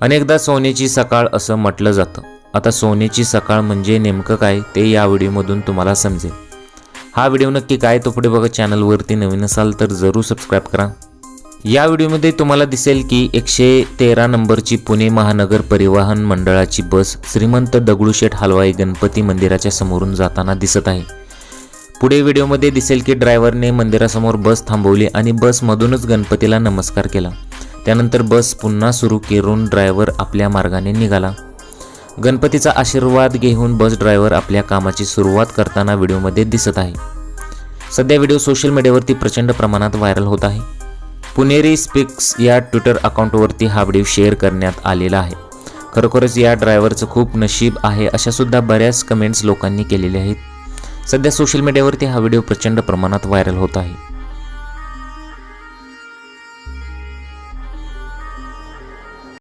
अनेकदा सोन्याची सकाळ असं म्हटलं जातं. आता सोन्याची सकाळ म्हणजे नेमकं काय ते या व्हिडिओमधून तुम्हाला समजेल. हा व्हिडिओ नक्की काय तो पुढे बघा चॅनलवरती नवीन असाल तर जरूर सबस्क्राईब करा. या व्हिडिओमध्ये तुम्हाला दिसेल की एकशे तेरा नंबरची पुणे महानगर परिवहन मंडळाची बस श्रीमंत दगडूशेठ हलवाई गणपती मंदिराच्या समोरून जाताना दिसत आहे. पुढे व्हिडिओमध्ये दिसेल की ड्रायव्हरने मंदिरासमोर बस थांबवली आणि बसमधूनच गणपतीला नमस्कार केला. त्यानंतर बस पुन्हा सुरू करून ड्रायव्हर आपल्या मार्गाने निघाला. गणपतीचा आशीर्वाद घेऊन बस ड्रायव्हर आपल्या कामाची सुरुवात करताना व्हिडिओमध्ये दिसत आहे. सध्या व्हिडिओ सोशल मीडियावरती प्रचंड प्रमाणात व्हायरल होत आहे. पुणेरी स्पिक्स या ट्विटर अकाउंटवरती हा व्हिडिओ शेअर करण्यात आलेला आहे. खरोखरच या ड्रायव्हरचं खूप नशीब आहे अशासुद्धा बऱ्याच कमेंट्स लोकांनी केलेल्या आहेत. सध्या सोशल मीडियावरती हा व्हिडिओ प्रचंड प्रमाणात व्हायरल होत आहे.